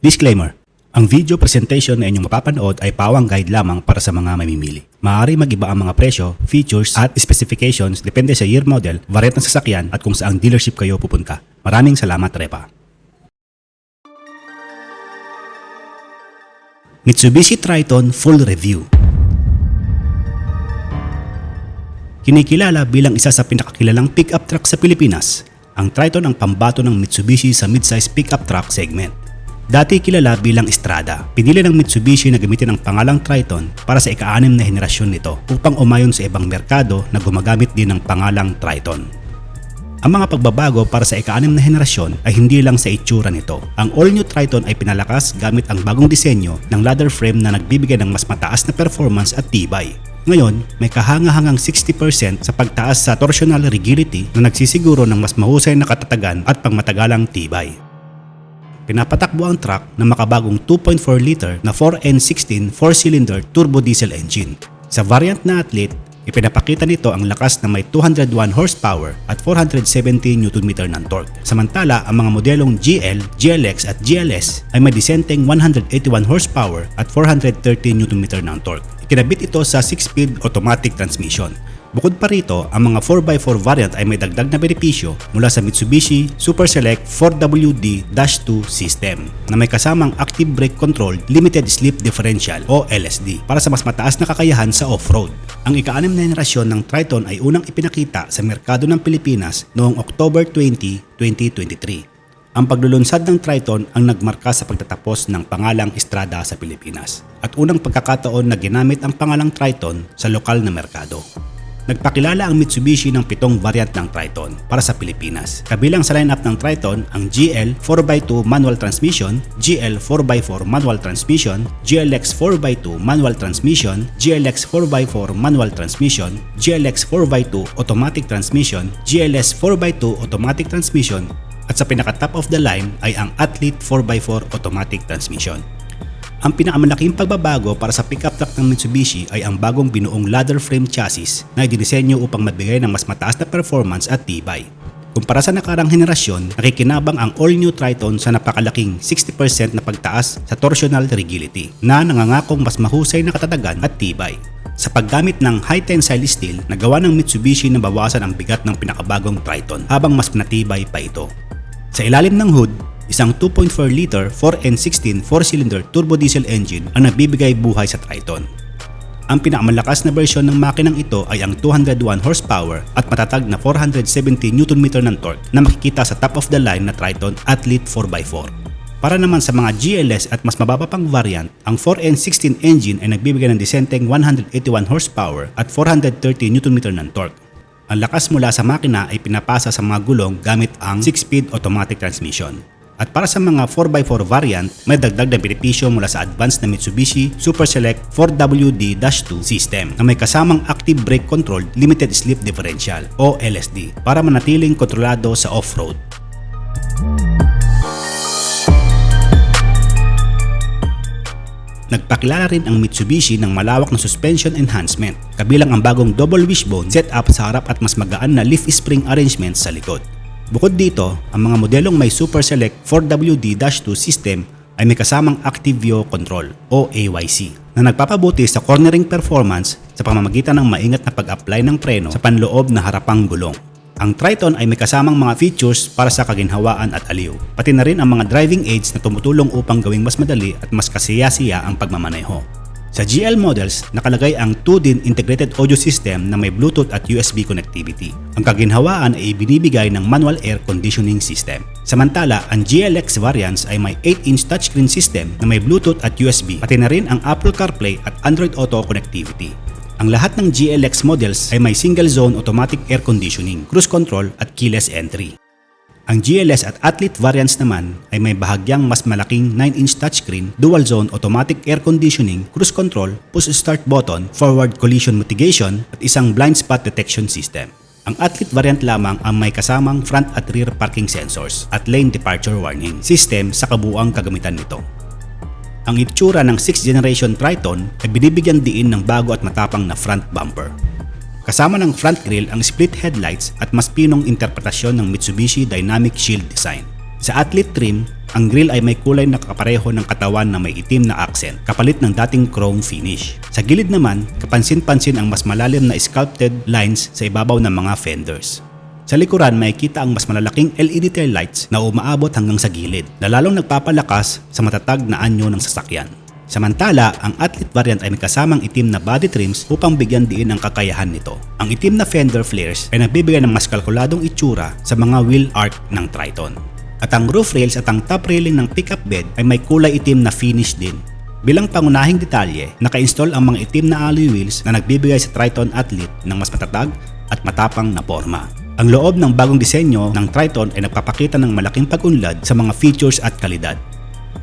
Disclaimer. Ang video presentation na inyong mapapanood ay pawang guide lamang para sa mga mamimili. Maaari mag-iba ang mga presyo, features at specifications depende sa year model, variant ng sasakyan at kung saang dealership kayo pupunta. Maraming salamat, Repa. Mitsubishi Triton Full Review Kinikilala bilang isa sa pinakakilalang pickup truck sa Pilipinas, ang Triton ang pambato ng Mitsubishi sa midsize pickup truck segment. Dati kilala bilang Estrada, pinili ng Mitsubishi na gamitin ang pangalang Triton para sa ika-anim na henerasyon nito upang umayon sa ibang merkado na gumagamit din ng pangalang Triton. Ang mga pagbabago para sa ika-anim na henerasyon ay hindi lang sa itsura nito. Ang all-new Triton ay pinalakas gamit ang bagong disenyo ng ladder frame na nagbibigay ng mas mataas na performance at tibay. Ngayon, may kahangahangang 60% sa pagtaas sa torsional rigidity na nagsisiguro ng mas mahusay na katatagan at pangmatagalang tibay. Pinapatakbo ang truck na makabagong 2.4 liter na 4N16 4-cylinder turbo diesel engine. Sa variant na Athlete, ipinapakita nito ang lakas na may 201 horsepower at 470 Nm ng torque. Samantala, ang mga modelong GL, GLX at GLS ay may disenteng 181 horsepower at 430 Nm ng torque. Ikinabit ito sa 6-speed automatic transmission. Bukod pa rito, ang mga 4x4 variant ay may dagdag na benepisyo mula sa Mitsubishi Super Select 4WD-2 system na may kasamang Active Brake Control Limited Slip Differential o LSD para sa mas mataas na kakayahan sa off-road. Ang ika-anim na henerasyon ng Triton ay unang ipinakita sa merkado ng Pilipinas noong October 20, 2023. Ang paglulunsad ng Triton ang nagmarka sa pagtatapos ng pangalang Estrada sa Pilipinas at unang pagkakataon na ginamit ang pangalang Triton sa lokal na merkado. Nagpakilala ang Mitsubishi ng pitong variant ng Triton para sa Pilipinas. Kabilang sa lineup ng Triton ang GL 4x2 manual transmission, GL 4x4 manual transmission, GLX 4x2 manual transmission, GLX 4x4 manual transmission, GLX 4x2 automatic transmission, GLS 4x2 automatic transmission, at sa pinaka-top of the line ay ang Athlete 4x4 automatic transmission. Ang pinakamalaking pagbabago para sa pickup truck ng Mitsubishi ay ang bagong binuong ladder frame chassis na idinisenyo upang magbigay ng mas mataas na performance at tibay. Kumpara sa nakarang henerasyon, nakikinabang ang all-new Triton sa napakalaking 60% na pagtaas sa torsional rigidity na nangangakong mas mahusay na katatagan at tibay. Sa paggamit ng high tensile steel, nagawa ng Mitsubishi na bawasan ang bigat ng pinakabagong Triton habang mas pinatibay pa ito. Sa ilalim ng hood, isang 2.4 liter 4N16 4-cylinder turbo diesel engine ang nagbibigay buhay sa Triton. Ang pinakamalakas na bersyon ng makinang ito ay ang 201 horsepower at matatag na 470 Nm ng torque na makikita sa top of the line na Triton Athlete 4x4. Para naman sa mga GLS at mas mababa pang variant, ang 4N16 engine ay nagbibigay ng disenteng 181 horsepower at 430 Nm ng torque. Ang lakas mula sa makina ay pinapasa sa mga gulong gamit ang 6-speed automatic transmission. At para sa mga 4x4 variant, may dagdag na benepisyo mula sa advanced na Mitsubishi Super Select 4WD-2 system na may kasamang Active Brake Control Limited Slip Differential o LSD para manatiling kontrolado sa off-road. Nagpakilala rin ang Mitsubishi ng malawak na suspension enhancement, kabilang ang bagong double wishbone setup sa harap at mas magaan na leaf spring arrangement sa likod. Bukod dito, ang mga modelong may Super Select 4WD-2 system ay may kasamang Active View Control o AYC na nagpapabuti sa cornering performance sa pamamagitan ng maingat na pag-apply ng preno sa panloob na harapang gulong. Ang Triton ay may kasamang mga features para sa kaginhawaan at aliw, pati na rin ang mga driving aids na tumutulong upang gawing mas madali at mas kasiya-siya ang pagmamaneho. Sa GL models, nakalagay ang 2-DIN integrated audio system na may Bluetooth at USB connectivity. Ang kaginhawaan ay binibigay ng manual air conditioning system. Samantala, ang GLX variants ay may 8-inch touchscreen system na may Bluetooth at USB, pati na rin ang Apple CarPlay at Android Auto connectivity. Ang lahat ng GLX models ay may single zone automatic air conditioning, cruise control at keyless entry. Ang GLS at Athlete variants naman ay may bahagyang mas malaking 9-inch touchscreen, dual zone automatic air conditioning, cruise control, push start button, forward collision mitigation at isang blind spot detection system. Ang Athlete variant lamang ang may kasamang front at rear parking sensors at lane departure warning system sa kabuuang kagamitan nito. Ang itsura ng 6th generation Triton ay binibigyan diin ng bago at matapang na front bumper. Kasama ng front grille ang split headlights at mas pinong interpretasyon ng Mitsubishi Dynamic Shield Design. Sa Athlete trim, Ang grill ay may kulay na kakapareho ng katawan na may itim na accent, kapalit ng dating chrome finish. Sa gilid naman, kapansin-pansin ang mas malalim na sculpted lines sa ibabaw ng mga fenders. Sa likuran, makikita ang mas malalaking LED tail lights na umaabot hanggang sa gilid, na lalong nagpapalakas sa matatag na anyo ng sasakyan. Samantala, ang athlete variant ay may itim na body trims upang bigyan diin ang kakayahan nito. Ang itim na fender flares ay nagbibigay ng mas kalkuladong itsura sa mga wheel arc ng Triton. At ang roof rails at ang top railing ng pickup bed ay may kulay itim na finish din. Bilang pangunahing detalye, naka-install ang mga itim na alloy wheels na nagbibigay sa Triton Athlete ng mas matatag at matapang na forma. Ang loob ng bagong disenyo ng Triton ay nagpapakita ng malaking pag-unlad sa mga features at kalidad.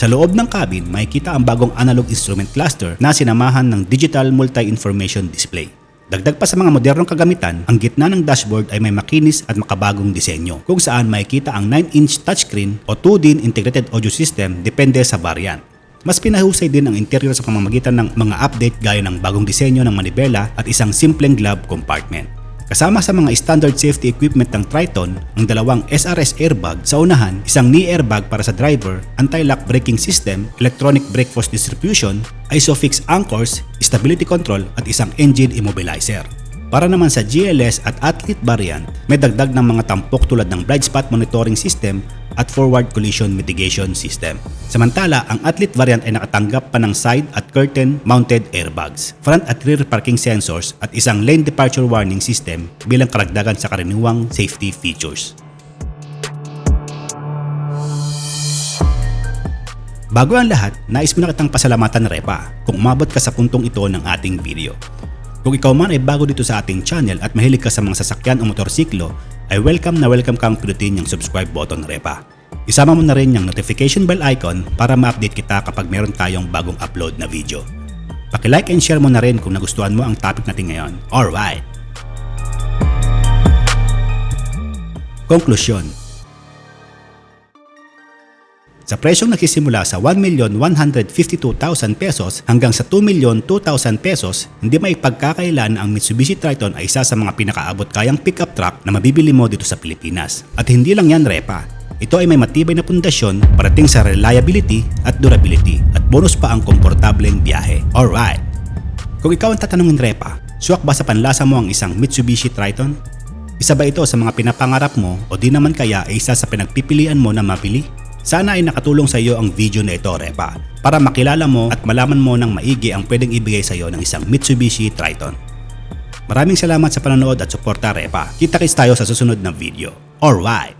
Sa loob ng cabin, makikita ang bagong analog instrument cluster na sinamahan ng digital multi-information display. Dagdag pa sa mga modernong kagamitan, ang gitna ng dashboard ay may makinis at makabagong disenyo kung saan makikita ang 9-inch touchscreen o 2D integrated audio system depende sa variant. Mas pinahusay din ang interior sa pamamagitan ng mga update gaya ng bagong disenyo ng manibela at isang simpleng glove compartment. Kasama sa mga standard safety equipment ng Triton, ang dalawang SRS airbag sa unahan, isang knee airbag para sa driver, anti-lock braking system, electronic brake force distribution, ISOFIX anchors, stability control at isang engine immobilizer. Para naman sa GLS at Athlete variant, may dagdag ng mga tampok tulad ng blind spot monitoring system at forward collision mitigation system. Samantala, ang Athlete variant ay nakatanggap pa ng side at curtain mounted airbags, front at rear parking sensors at isang lane departure warning system bilang karagdagan sa karaniwang safety features. Bago ang lahat, nais mo na kitang pasalamatan Repa kung umabot ka sa puntong ito ng ating video. Kung ikaw man ay bago dito sa ating channel at mahilig ka sa mga sasakyan o motorsiklo, ay welcome na welcome kang pinutin yung subscribe button Repa. Isama mo na rin yung notification bell icon para ma-update kita kapag meron tayong bagong upload na video. Paki-like and share mo na rin kung nagustuhan mo ang topic natin ngayon. Alright! Konklusyon sa presyong nagsisimula sa 1,152,000 pesos hanggang sa 2,02,000 pesos, hindi may pagkakailan na ang Mitsubishi Triton ay isa sa mga pinakaabot kayang pickup truck na mabibili mo dito sa Pilipinas. At hindi lang yan repa. Ito ay may matibay na pundasyon parating sa reliability at durability at bonus pa ang komportableng biyahe. Alright! Kung ikaw ang tatanungin repa, suwak ba sa panlasa mo ang isang Mitsubishi Triton? Isa ba ito sa mga pinapangarap mo o di naman kaya ay isa sa pinagpipilian mo na mabili? Sana ay nakatulong sa iyo ang video na ito, Repa, para makilala mo at malaman mo ng maigi ang pwedeng ibigay sa iyo ng isang Mitsubishi Triton. Maraming salamat sa panonood at suporta, Repa. Kita-kits tayo sa susunod na video. Alright!